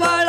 Bye.